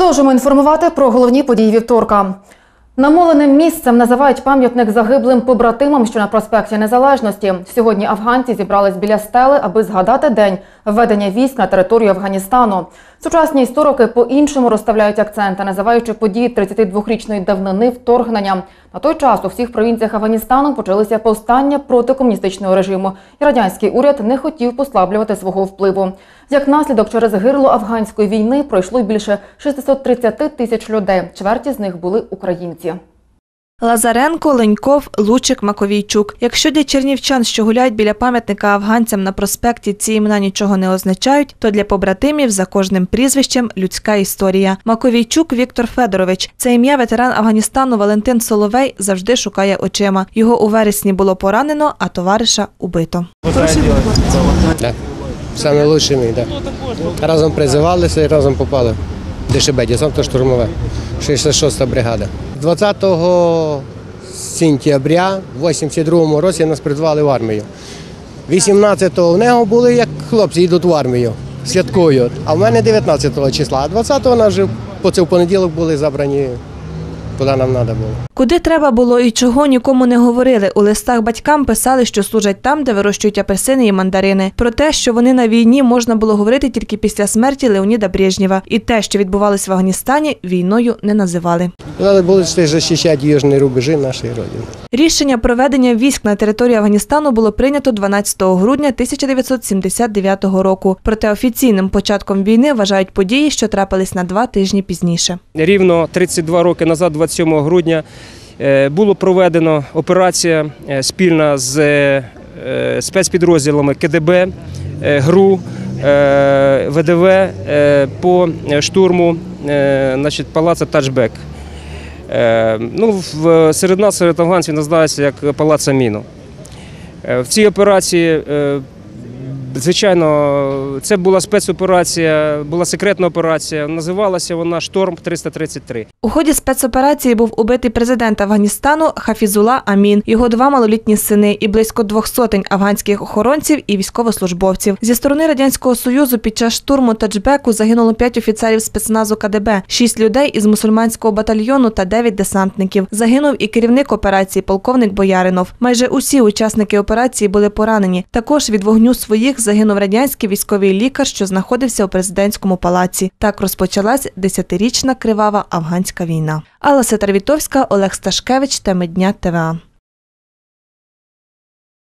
Продовжуємо інформувати про головні події вівторка. Намоленим місцем називають пам'ятник загиблим побратимам, що на проспекті Незалежності. Сьогодні афганці зібрались біля стели, аби згадати день введення військ на територію Афганістану. Сучасні історики по-іншому розставляють акценти, називаючи події 32-річної давнини вторгнення. На той час у всіх провінціях Афганістану почалися повстання проти комуністичного режиму, і радянський уряд не хотів послаблювати свого впливу. Як наслідок, через гирло афганської війни пройшло більше 630 тисяч людей. Чверті з них були українці. Лазаренко, Леньков, Лучик, Маковійчук. Якщо для чернівчан, що гуляють біля пам'ятника афганцям на проспекті, ці імена нічого не означають, то для побратимів за кожним прізвищем людська історія. Маковійчук Віктор Федорович. Це ім'я ветеран Афганістану Валентин Соловей завжди шукає очима. Його у вересні було поранено, а товариша убито. Да. Саме лучший мій, так. Разом призивалися і разом попали. ДШБ, десантно штурмове, 66-та бригада. 20 сентября в 82-му році нас призвали в армію. 18-го в нього були, як хлопці йдуть в армію, святкують. А в мене 19 го числа, а 20-го нас вже по це в понеділок були забрані, куди нам треба було. Куди треба було і чого нікому не говорили. У листах батькам писали, що служать там, де вирощують апельсини і мандарини. Про те, що вони на війні можна було говорити тільки після смерті Леоніда Брежнєва. І те, що відбувалось в Афганістані, війною не називали. Але будуть захищати южні рубежі нашої родини. Рішення проведення військ на території Афганістану було прийнято 12 грудня 1979 року. Проте офіційним початком війни вважають події, що трапились на два тижні пізніше. Рівно 32 роки назад, 27 грудня, е, було проведено операція е, спільна з е, спецпідрозділами КДБ, ГРУ, ВДВ по штурму значить, палацу Тачбек. Ну, серед нас, серед афганців, називається як палац Аміну. Е, В цій операції, звичайно, це була спецоперація, була секретна операція. Називалася вона Шторм 333. У ході спецоперації був убитий президент Афганістану Хафізула Амін, його два малолітні сини і близько двох сотень афганських охоронців і військовослужбовців. Зі сторони радянського союзу під час штурму Таджбеку загинуло п'ять офіцерів спецназу КДБ, шість людей із мусульманського батальйону та дев'ять десантників. Загинув і керівник операції, полковник Бояринов. Майже усі учасники операції були поранені. Також від вогню своїх загинув радянський військовий лікар, що знаходився у президентському палаці. Так розпочалась десятирічна кривава афганська війна. Алла Сетарвітовська, Олег Сташкевич, теми дня ТВА.